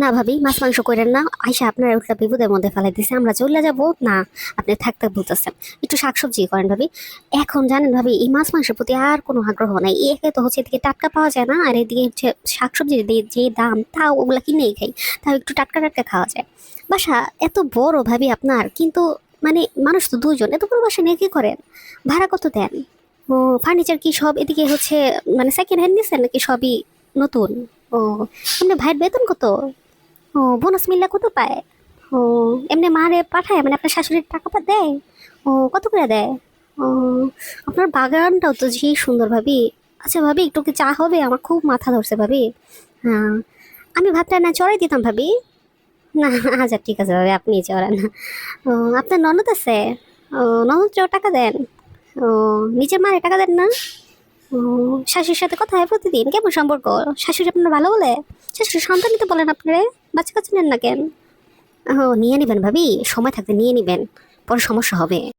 না ভাবি, মাছ মাংস করেন না। আইসা আপনার উল্টা বিপদের মধ্যে ফেলাই দিছে, আমরা চলে যাব? না, আপনি থাকতে বলতেছেন একটু শাকসবজি করেন ভাবি। এখন জানেন ভাবি, এই মাছ মাংসের প্রতি আর কোনো আগ্রহ নাই। একে তো হচ্ছে এদিকে টাটকা পাওয়া যায় না, আর এদিকে হচ্ছে শাকসবজির যে- দাম, তাও ওগুলা কিনেই খাই। তাও একটু টাটকা টাটকা খাওয়া যায়। বাসা, এত বড় ভাবি আপনার, কিন্তু মানে মানুষ তো দুজন এত বড় বাসা নিয়ে কি করেন? ভাড়া কত দেন? ও ফার্নিচার কি সব এদিকে হচ্ছে মানে সেকেন্ড হ্যান্ড নিছেন নাকি সবই নতুন? ও, আপনার ভাইয়ের বেতন কত? ও বোনাস মিললে কত পায়? ও, এমনি মারে পাঠায় মানে আপনার শাশুড়ির টাকা পা দেয়? ও, কত করে দেয়? ও, আপনার বাগানটাও তো যে সুন্দর ভাবি। আচ্ছা ভাবি, একটু কি চা হবে? আমার খুব মাথা ধরছে ভাবি। হ্যাঁ আমি ভাতটা না চড়াই দিতাম ভাবি? না আচ্ছা ঠিক আছে ভাবি, আপনি চড়ান। ও, আপনার ননদ আছে? ও, ননদ চ টাকা দেন। ও, নিজের মারে টাকা দেন না? ও, শাশুড়ির সাথে কথা হয় প্রতিদিন, কেমন সম্পর্ক? শাশুড়ি আপনার ভালো বলে? শাশুড়ি সন্তান তো বলেন আপনারে। বাচ্চা কাচ্চা নেন না কেন? ও নিয়ে নেবেন ভাবি। সময় থাকতে নিয়ে নেবেন, পরে সমস্যা হবে।